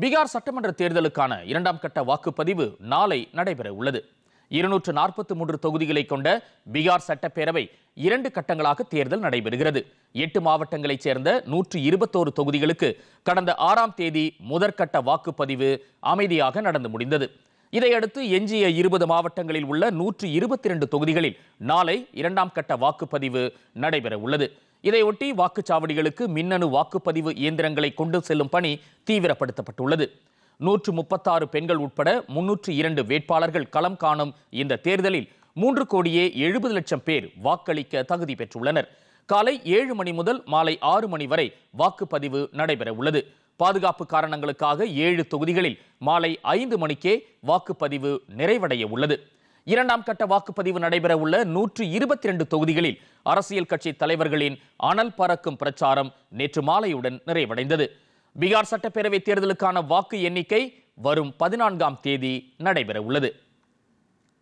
பீகார் சட்டமன்ற தேர்தலுக்கான இரண்டாம் கட்ட வாக்குப்பதிவு நாளை நடைபெற உள்ளது இருநூற்று நாற்பத்தி மூன்று தொகுதிகளை கொண்ட பீகார் சட்டப்பேரவை இரண்டு கட்டங்களாக தேர்தல் நடைபெறுகிறது. எட்டு மாவட்டங்களைச் சேர்ந்த நூற்று இருபத்தோரு தொகுதிகளுக்கு கடந்த ஆறாம் தேதி முதற்கட்ட வாக்குப்பதிவு அமைதியாக நடந்து முடிந்தது. இதையடுத்து எஞ்சிய இருபது மாவட்டங்களில் உள்ள நூற்று இருபத்தி இரண்டு தொகுதிகளில் நாளை இரண்டாம் கட்ட வாக்குப்பதிவு நடைபெற உள்ளது இதையொட்டி வாக்குச்சாவடிகளுக்கு மின்னணு வாக்குப்பதிவு இயந்திரங்களை கொண்டு செல்லும் பணி தீவிரப்படுத்தப்பட்டுள்ளது. நூற்று முப்பத்தாறு பெண்கள் உட்பட முன்னூற்று இரண்டு வேட்பாளர்கள் களம் காணும் இந்த தேர்தலில் மூன்று கோடியே எழுபது லட்சம் பேர் வாக்களிக்க தகுதி பெற்றுள்ளனர். காலை ஏழு மணி முதல் மாலை ஆறு மணி வரை வாக்குப்பதிவு நடைபெற உள்ளது பாதுகாப்பு காரணங்களுக்காக ஏழு தொகுதிகளில் மாலை ஐந்து மணிக்கே வாக்குப்பதிவு நிறைவடைய உள்ளது இரண்டாம் கட்ட வாக்குப்பதிவு நடைபெற உள்ள நூற்று இருபத்தி இரண்டு தொகுதிகளில் அரசியல் கட்சி தலைவர்களின் அனல் பறக்கும் பிரச்சாரம் நேற்று மாலையுடன் நிறைவடைந்தது. பீகார் சட்டப்பேரவை தேர்தலுக்கான வாக்கு எண்ணிக்கை வரும் பதினான்காம் தேதி நடைபெற உள்ளது